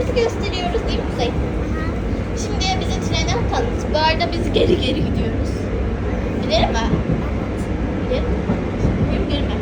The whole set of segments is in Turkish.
trenimizi gösteriyoruz değil mi Kuzey? Şimdi bize treni tanıt. Bu arada biz geri geri gidiyoruz. İleri mi? İleri mi? Geri mi?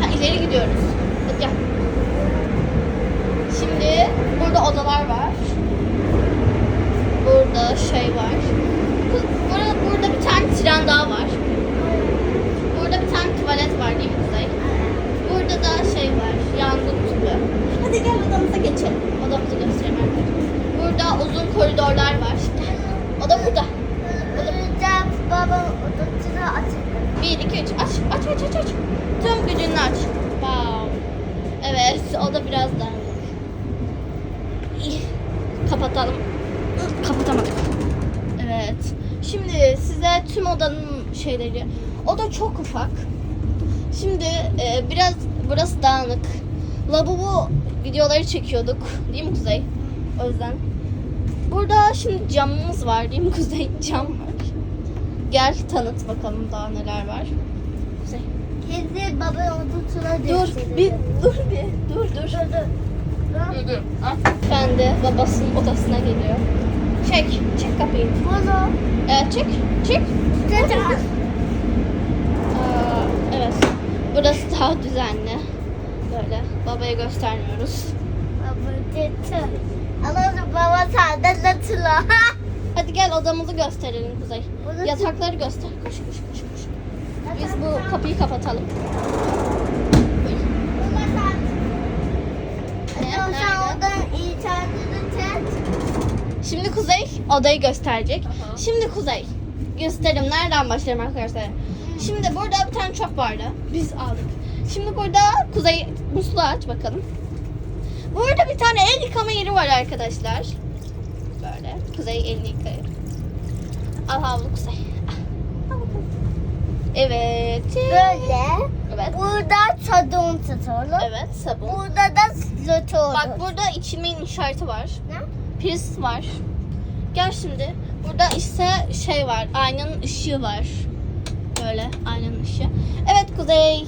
Ha ileri gidiyoruz. Hadi gel. Şimdi burada odalar var. Burada şey var. Burada, burada bir tane tren daha var. Burada bir tane tuvalet var değil mi Kuzey? Burada da şey var. Yangın tüpü. Hadi gel odamıza geçelim. Odamızı göstereyim arkadaşlar. Burada uzun koridorlar var. O da burada. Burada babam odasını açık. 1, 2, 3. Aç, aç, aç, aç, aç. Tüm gücünle aç. Wow. Evet, o da biraz. İyi. Kapatalım. Kapatamadık. Evet. Şimdi size tüm odanın şeyleri. Oda çok ufak. Şimdi e, biraz burası dağınık. Lavabo videoları çekiyorduk. Değil mi Kuzey? O yüzden. Burada şimdi camımız var değil mi Kuzey? Cam var. Gel tanıt bakalım daha neler var. Kuzey. Kedi baba odasına Dur bir dur bir dur dur. Dur dur. Dur dur. Efendi babasının odasına geliyor. Çek, çek kapıyı. Bunu. Evet çek, çek. Aa, evet. Burası daha düzenli. Böyle babaya göstermiyoruz. Baba dedi. Ama baba senden atıla. Hadi gel odamızı gösterelim Kuzey. Burası- Yatakları göster. Koş koş koş koş. Biz bu kapıyı kapatalım. Şimdi Kuzey odayı gösterecek. Şimdi Kuzey gösterim. Nereden başlayalım arkadaşlar? Şimdi burada bir tane çöp vardı. Biz aldık. Şimdi burada Kuzey musluğu aç bakalım. Burada bir tane el yıkama yeri var arkadaşlar. Böyle. Kuzey elini yıkıyor. Al havlu Kuzey. Bakalım. Evet. Böyle. Evet. Burada sabun tutalım. Evet sabun. Burada da tutalım. Bak burada içilmeyin işareti var. Ne? Priz var. Gel şimdi. Burada ise şey var. Aynanın ışığı var. Böyle aynanın ışığı. Evet Kuzey.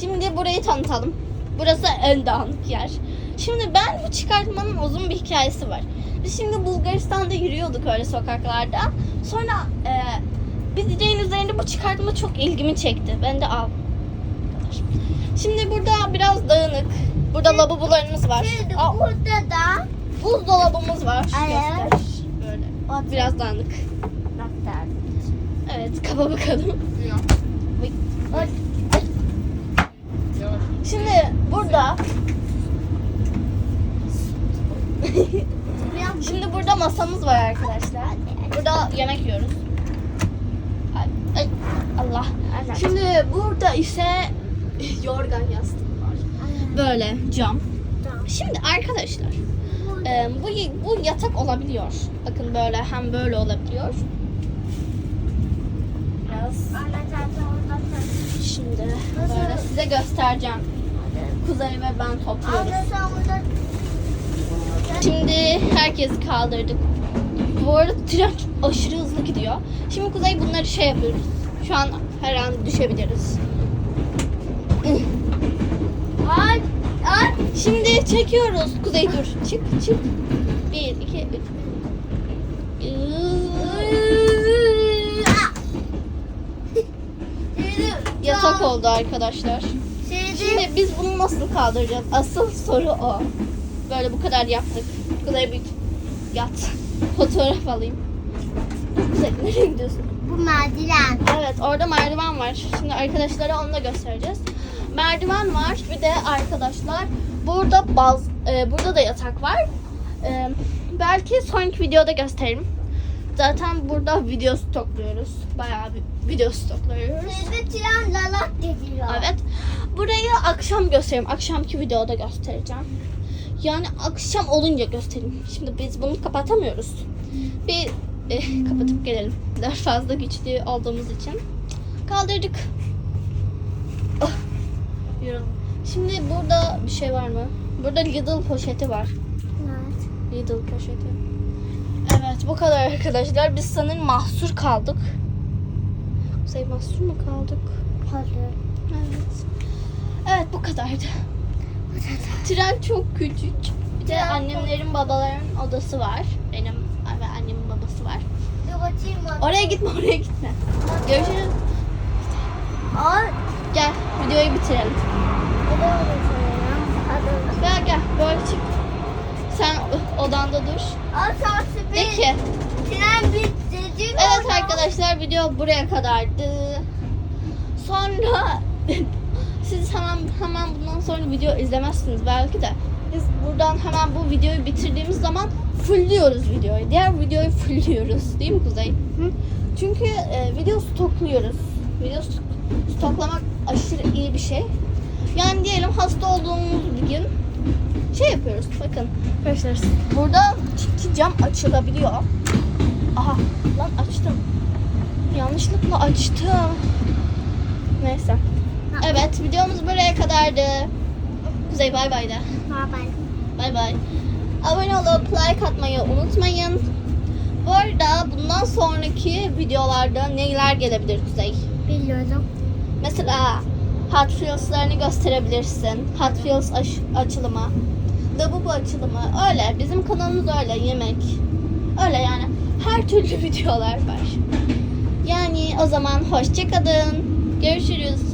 Şimdi burayı tanıtalım. Burası en dağınık yer. Şimdi ben bu çıkartmanın uzun bir hikayesi var. Biz şimdi Bulgaristan'da yürüyorduk öyle sokaklarda. Sonra e, bir direğin üzerinde bu çıkartma çok ilgimi çekti. Ben de al. Şimdi burada biraz dağınık. Burada lavabolarımız var. Şimdi Aa, burada da Buzdolabımız var. Evet. Göster. Böyle. Biraz dağınık. Evet, kaba bakalım. Şimdi burada Şimdi burada masamız var arkadaşlar. Burada yemek yiyoruz. Ay, ay, Allah. Şimdi burada ise yorgan yastık var. Böyle cam. Şimdi arkadaşlar e, bu bu yatak olabiliyor. Bakın böyle hem böyle olabiliyor. Biraz şimdi böyle size göstereceğim. Kuzey ve ben topluyoruz. Şimdi herkesi kaldırdık. Bu arada tren aşırı hızlı gidiyor. Şimdi Kuzey bunları şey yapıyoruz. Şu an her an düşebiliriz. Ay, ay. Şimdi çekiyoruz. Kuzey dur. Çık çık. Bir, iki, üç. Yatak oldu arkadaşlar. Şimdi biz bunu nasıl kaldıracağız? Asıl soru o. Böyle bu kadar yaptık. Bu kadar bir yat. Fotoğraf alayım. Kuzey nereye gidiyorsun? Bu merdiven. Evet orada merdiven var. Şimdi arkadaşlara onu da göstereceğiz. Merdiven var. Bir de arkadaşlar burada baz e, burada da yatak var. E, belki sonraki videoda gösteririm. Zaten burada video stokluyoruz. Bayağı bir video stokluyoruz. Şimdi tren lalak geliyor. Evet. Burayı akşam göstereyim. Akşamki videoda göstereceğim. Yani akşam olunca göstereyim. Şimdi biz bunu kapatamıyoruz. Bir e, kapatıp gelelim. Daha fazla güçlü olduğumuz için. Kaldırdık. Yoruldum. Şimdi burada bir şey var mı? Burada Lidl poşeti var. Evet. Lidl poşeti. Evet bu kadar arkadaşlar. Biz sanırım mahsur kaldık. Kuzey mahsur mu kaldık? Hazır. Evet. Evet bu kadardı. Tren çok küçük. Bir de annemlerin babaların odası var. Benim ve annemin babası var. Oraya gitme oraya gitme. Görüşürüz. Ay. Gel videoyu bitirelim. Gel gel böyle çık. Sen odanda dur. De ki Tren bitti. Değil mi evet orada? arkadaşlar video buraya kadardı. Sonra siz hemen hemen bundan sonra video izlemezsiniz belki de. Biz buradan hemen bu videoyu bitirdiğimiz zaman fullliyoruz videoyu. Diğer videoyu fullliyoruz. Değil mi Kuzey? Hı. Çünkü e, video stokluyoruz. Video st- stoklamak aşırı iyi bir şey. Yani diyelim hasta olduğumuz bir gün şey yapıyoruz. Bakın arkadaşlar burada iki cam açılabiliyor. Aha lan açtım. Yanlışlıkla açtım. Neyse. Evet videomuz buraya kadardı. Kuzey bay bay de. Ha, ben. Bay bay. Abone olup like atmayı unutmayın. Bu arada bundan sonraki videolarda neler gelebilir Kuzey? Biliyorum. Mesela Hot Wheels'larını gösterebilirsin. Hot Wheels aş- açılımı. Labubu açılımı. Öyle. Bizim kanalımız öyle. Yemek. Öyle yani. Her türlü videolar var. Yani o zaman hoşçakalın. Görüşürüz.